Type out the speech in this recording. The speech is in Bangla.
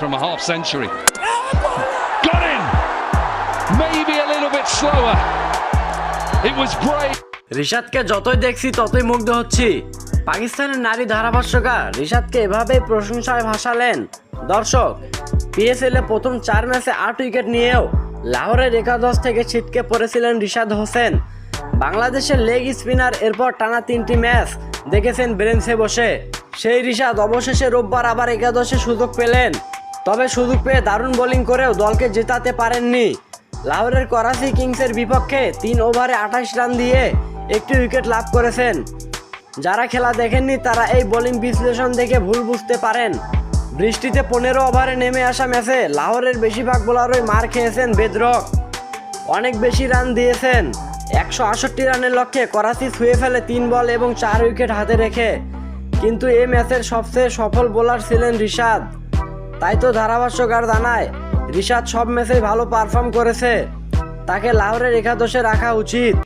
from a half century. Got in! Maybe a little bit slower. It was brave. রিশাদকে যতই দেখছি, ততই মুগ্ধ হচ্ছি পাকিস্তানের নারী ধারাভাষ্যকার রিশাদকে এভাবেই প্রশংসায় ভাসালেন দর্শক পিএসএল প্রথম চার ম্যাচে আট উইকেট নিয়েও লাহোরের একাদশ থেকে ছিটকে পড়েছিলেন রিশাদ হোসেন বাংলাদেশের লেগ স্পিনার এরপর টানা তিনটি ম্যাচ দেখেছেন ব্রেঞ্চে বসে সেই রিশাদ অবশেষে রোববার আবার একাদশে সুযোগ পেলেন তবে সুযোগ পেয়ে দারুণ বোলিং করেও দলকে জেতাতে পারেননি। লাহোরের করাচি কিংসের বিপক্ষে তিন ওভারে আঠাশ রান দিয়ে একটি উইকেট লাভ করেছেন। যারা খেলা দেখেননি, তারা এই বোলিং বিশ্লেষণ দেখে ভুল বুঝতে পারেন। বৃষ্টিতে পনেরো ওভারে নেমে আসা ম্যাচে লাহোরের বেশিরভাগ বোলারই মার খেয়েছেন বেদরক। অনেক বেশি রান দিয়েছেন। একশো আষট্টি রানের লক্ষ্যে করাচি ছুঁয়ে ফেলে তিন বল এবং চার উইকেট হাতে রেখে। কিন্তু এই ম্যাচের সবচেয়ে সফল বোলার ছিলেন রিশাদ। তাই তো ধারাভাষ্যকার জানায়, রিশাদ সব ম্যাচেই ভালো পারফর্ম করেছে। তাকে লাহোরের একাদশে রাখা উচিত।